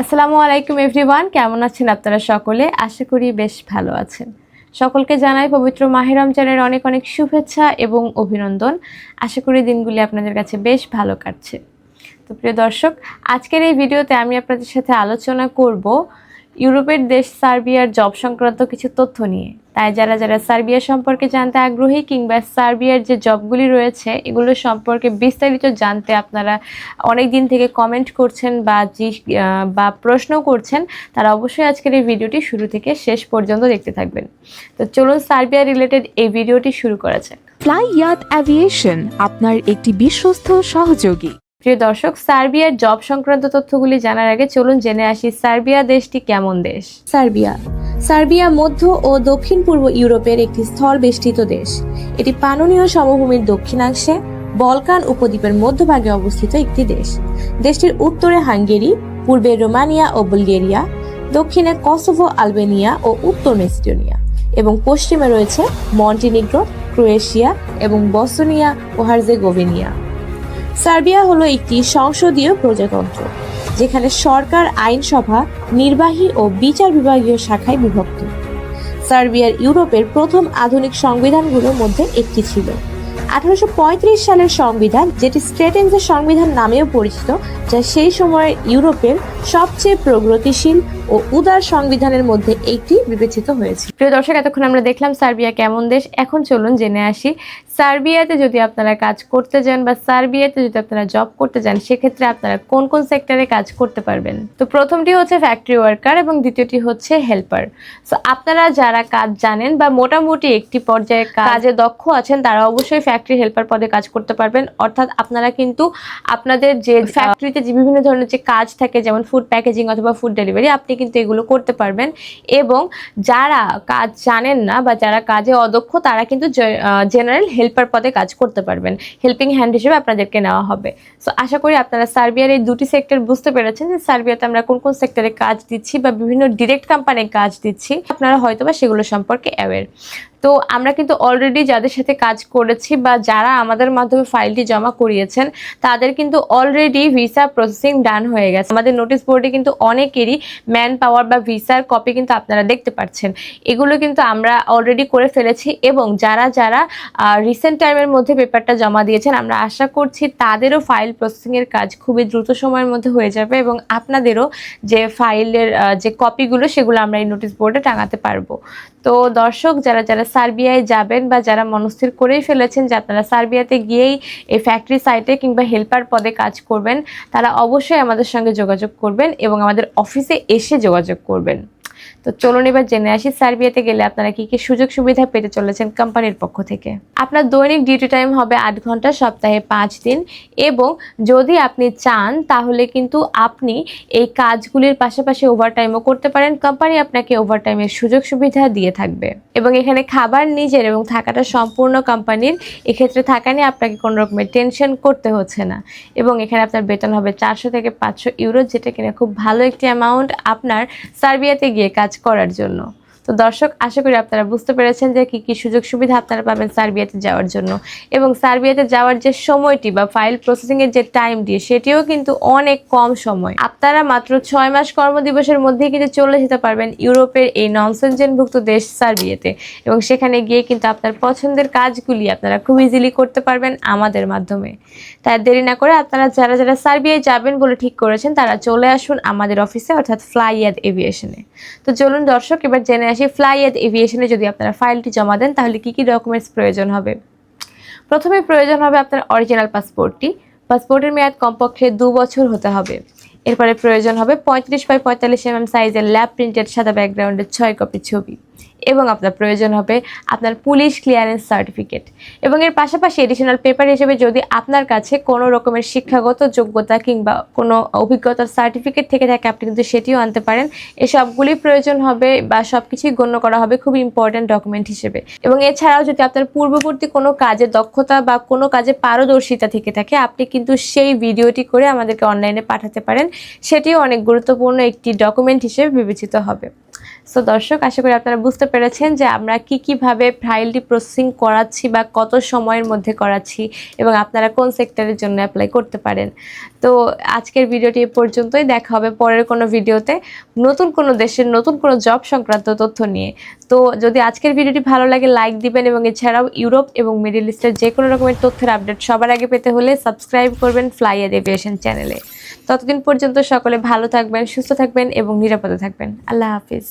আসসালামু আলাইকুম, এভরিওয়ান। কেমন আছেন আপনারা সকলে? আশা করি বেশ ভালো আছেন। সকলকে জানাই পবিত্র মাহে রমজানের অনেক অনেক শুভেচ্ছা এবং অভিনন্দন। আশা করি দিনগুলি আপনাদের কাছে বেশ ভালো কাটছে। তো প্রিয় দর্শক, আজকের এই ভিডিওতে আমি আপনাদের সাথে আলোচনা করব ইউরোপের দেশ সার্বিয়ার জব সংক্রান্ত কিছু তথ্য নিয়ে। তাই যারা যারা সার্বিয়া সম্পর্কে জানতে আগ্রহী কিংবা সার্বিয়ার যে জবগুলি রয়েছে, এগুলো সম্পর্কে বিস্তারিত জানতে আপনারা অনেক দিন থেকে কমেন্ট করছেন বা জি- বা প্রশ্ন করছেন, তারা অবশ্যই আজকের এই ভিডিওটি শুরু থেকে শেষ পর্যন্ত দেখতে থাকবেন। তো চলুন সার্বিয়া রিলেটেড এই ভিডিওটি শুরু করা যাক। ফ্লাই ইয়াত অ্যাভিয়েশন আপনার একটি বিশ্বস্ত সহযোগী। প্রিয় দর্শক, সার্বিয়ার জব সংক্রান্ত তথ্যগুলি জানার আগে চলুন জেনে আসি সার্বিয়া দেশটি কেমন দেশ? সার্বিয়া। সার্বিয়া মধ্য ও দক্ষিণ পূর্ব ইউরোপের একটি স্থল বেষ্টিত দেশ। এটি পাননীয় সমভূমির দক্ষিণাংশে বলকান উপদ্বীপের মধ্যভাগে অবস্থিত একটি দেশ। দেশটির উত্তরে হাঙ্গেরি, পূর্বে রোমানিয়া ও বুলগেরিয়া, দক্ষিণে কসোভো, আলবেনিয়া ও উত্তর মেসিডোনিয়া এবং পশ্চিমে রয়েছে মন্টিনিগ্রো, ক্রোয়েশিয়া এবং বসনিয়া ও হার্জেগোভিনিয়া। সার্বিয়া হলো একটি সংসদীয় প্রজাতন্ত্র, যেখানে সরকার, আইনসভা, নির্বাহী ও বিচার বিভাগীয় শাখায় বিভক্ত। সার্বিয়ার ইউরোপের প্রথম আধুনিক সংবিধানগুলোর মধ্যে একটি ছিল। আঠারোশো সালের সংবিধান, যেটি স্ট্রেটেন্সের সংবিধান নামেও পরিচিত, যা সেই সময়ের ইউরোপের সবচেয়ে প্রগতিশীল ও উদার সংবিধানের মধ্যে একটি বিবেচিত হয়েছে। প্রিয় দর্শক, এতক্ষণ আমরা দেখলাম সার্বিয়া কেমন দেশ। এখন চলুন জেনে আসি সার্বিয়াতে যদি আপনারা কাজ করতে যান বা সার্বিয়াতে যদি আপনারা জব করতে যান, সেক্ষেত্রে আপনারা কোন কোন সেক্টরে কাজ করতে পারবেন? তো প্রথমটি হচ্ছে ফ্যাক্টরি ওয়ার্কার এবং দ্বিতীয়টি হচ্ছে হেল্পার সো আপনারা যারা কাজ জানেন বা মোটামুটি একটি পর্যায়ে কাজে দক্ষ আছেন, তারা অবশ্যই ফ্যাক্টরি হেল্পার পদে কাজ করতে পারবেন। অর্থাৎ আপনারা কিন্তু আপনাদের যে ফ্যাক্টরিতে যে বিভিন্ন ধরনের যে কাজ থাকে, যেমন ফুড প্যাকেজিং অথবা ফুড ডেলিভারি আপনি কিন্তু এগুলো করতে পারবেন। এবং যারা কাজ জানেন না বা যারা কাজে অদক্ষ, তারা কিন্তু জেনারেল হেল্পার পদে কাজ করতে পারবেন। হেল্পিং হ্যান্ড হিসেবে আপনাদেরকে নেওয়া হবে। সো আশা করি আপনারা সার্বিয়ার এই দুটি সেক্টর বুঝতে পেরেছেন যে সার্বিয়াতে আমরা কোন কোন সেক্টরে কাজ দিচ্ছি বা বিভিন্ন ডিরেক্ট কোম্পানির কাজ দিচ্ছি। আপনারা হয়তো বা সেগুলো সম্পর্কে অ্যাওয়ার তো আমরা কিন্তু অলরেডি যাদের সাথে কাজ করেছি বা যারা আমাদের মাধ্যমে ফাইলটি জমা করিয়েছেন, তাদের কিন্তু অলরেডি ভিসা প্রসেসিং ডান হয়ে গেছে। আমাদের নোটিশ বোর্ডে কিন্তু অনেকেরই ম্যান পাওয়ার বা ভিসার কপি কিন্তু আপনারা দেখতে পাচ্ছেন। এগুলো কিন্তু আমরা অলরেডি করে ফেলেছি এবং যারা যারা রিসেন্ট টাইমের মধ্যে পেপারটা জমা দিয়েছেন, আমরা আশা করছি তাদেরও ফাইল প্রসেসিংয়ের কাজ খুবই দ্রুত সময়ের মধ্যে হয়ে যাবে এবং আপনাদেরও যে ফাইলের যে কপিগুলো সেগুলো আমরা এই নোটিশ বোর্ডে টাঙাতে পারব। তো দর্শক, যারা যারা সার্বিয়ায় যাবেন বা যারা মনস্থির করেই ফেলেছেন যে আপনারা সার্বিয়াতে গিয়েই এই ফ্যাক্টরি সাইটে কিংবা হেল্পার পদে কাজ করবেন, তারা অবশ্যই আমাদের সঙ্গে যোগাযোগ করবেন এবং আমাদের অফিসে এসে যোগাযোগ করবেন। তো চলুন এবার জেনে আসি, সার্বিয়াতে গেলে আপনারা কি কি সুযোগ সুবিধা পেতে চলেছেন কোম্পানির পক্ষ থেকে? আপনার দৈনিক ডিউটি টাইম হবে আট ঘণ্টা, সপ্তাহে পাঁচ দিন এবং যদি আপনি চান, তাহলে কিন্তু আপনি এই কাজগুলির পাশাপাশি ওভারটাইমও করতে পারেন। কোম্পানি আপনাকে ওভারটাইমের সুযোগ সুবিধা দিয়ে থাকবে। এবং এখানে খাবার নিজের এবং থাকাটা সম্পূর্ণ কোম্পানির। এক্ষেত্রে থাকা নিয়ে আপনাকে কোনো রকমের টেনশন করতে হচ্ছে না। এবং এখানে আপনার বেতন হবে চারশো থেকে পাঁচশো ইউরো যেটা কিনা খুব ভালো একটি অ্যামাউন্ট আপনার সার্বিয়াতে গিয়ে কাজ করার জন্য। তো দর্শক, আশা করি আপনারা বুঝতে পেরেছেন যে কি কি সুযোগ সুবিধা আপনারা পাবেন সার্বিয়াতে যাওয়ার জন্য। এবং সার্বিয়াতে যাওয়ার যে সময়টি বা ফাইল প্রসেসিং এর যে টাইম দিয়ে, সেটিও কিন্তু অনেক কম সময়। আপনারা মাত্র ছয় মাস কর্মদিবসের মধ্যেই কিন্তু চলে যেতে পারবেন ইউরোপের এই ননসেনজেনভুক্ত দেশ সার্বিয়াতে। এবং সেখানে গিয়ে কিন্তু আপনার পছন্দের কাজগুলি আপনারা খুব ইজিলি করতে পারবেন আমাদের মাধ্যমে। তাই দেরি না করে আপনারা যারা যারা সার্বিয়ায় যাবেন বলে ঠিক করেছেন, তারা চলে আসুন আমাদের অফিসে অর্থাৎ ফ্লাইয়াদ এভিয়েশনে তো চলুন দর্শক, এবার জেনে আসি এট এভিয়েশনে যদি আপনারা ফাইলটি জমা দেন, তাহলে কি কি ডকুমেন্টস প্রয়োজন হবে? প্রথমে প্রয়োজন হবে আপনার অরিজিনাল পাসপোর্টটি পাসপোর্টের মেয়াদ কমপক্ষে দু বছর হতে হবে। এরপরে প্রয়োজন হবে পঁয়ত্রিশ বাই পঁয়তাল্লিশ এম এম সাইজের ল্যাব প্রিন্টেড সাদা ব্যাকগ্রাউন্ডের ছয় কপি ছবি। এবং আপনার প্রয়োজন হবে আপনার পুলিশ ক্লিয়ারেন্স সার্টিফিকেট এবং এর পাশাপাশি এডিশনাল পেপার হিসেবে যদি আপনার কাছে কোনো রকমের শিক্ষাগত যোগ্যতা কিংবা কোনো অভিজ্ঞতার সার্টিফিকেট থেকে থাকে, আপনি কিন্তু সেটিও আনতে পারেন। এসবগুলি প্রয়োজন হবে বা সব কিছুই গণ্য করা হবে খুব ইম্পর্ট্যান্ট ডকুমেন্ট হিসেবে। এবং এছাড়াও যদি আপনার পূর্ববর্তী কোনো কাজে দক্ষতা বা কোনো কাজে পারদর্শিতা থেকে থাকে, আপনি কিন্তু সেই ভিডিওটি করে আমাদেরকে অনলাইনে পাঠাতে পারেন। সেটিও অনেক গুরুত্বপূর্ণ একটি ডকুমেন্ট হিসেবে বিবেচিত হবে। সো দর্শক, আশা করি আপনারা বুঝতে পেরেছেন যে আমরা কি কীভাবে ফাইলটি প্রসেসিং করাচ্ছি বা কত সময়ের মধ্যে করাচ্ছি এবং আপনারা কোন সেক্টরের জন্য অ্যাপ্লাই করতে পারেন। তো, আজকের ভিডিওটি এ পর্যন্তই। দেখা হবে পরের কোনো ভিডিওতে নতুন কোনো দেশের নতুন কোনো জব সংক্রান্ত তথ্য নিয়ে। তো, যদি আজকের ভিডিওটি ভালো লাগে লাইক দিবেন এবং এছাড়াও ইউরোপ এবং মিডিল ইস্টের যে কোনো রকমের তথ্যের আপডেট সবার আগে পেতে হলে সাবস্ক্রাইব করবেন ফ্লাই এভিয়েশন চ্যানেলে ততদিন পর্যন্ত সকলে ভালো থাকবেন, সুস্থ থাকবেন এবং নিরাপদে থাকবেন। আল্লাহ হাফিজ।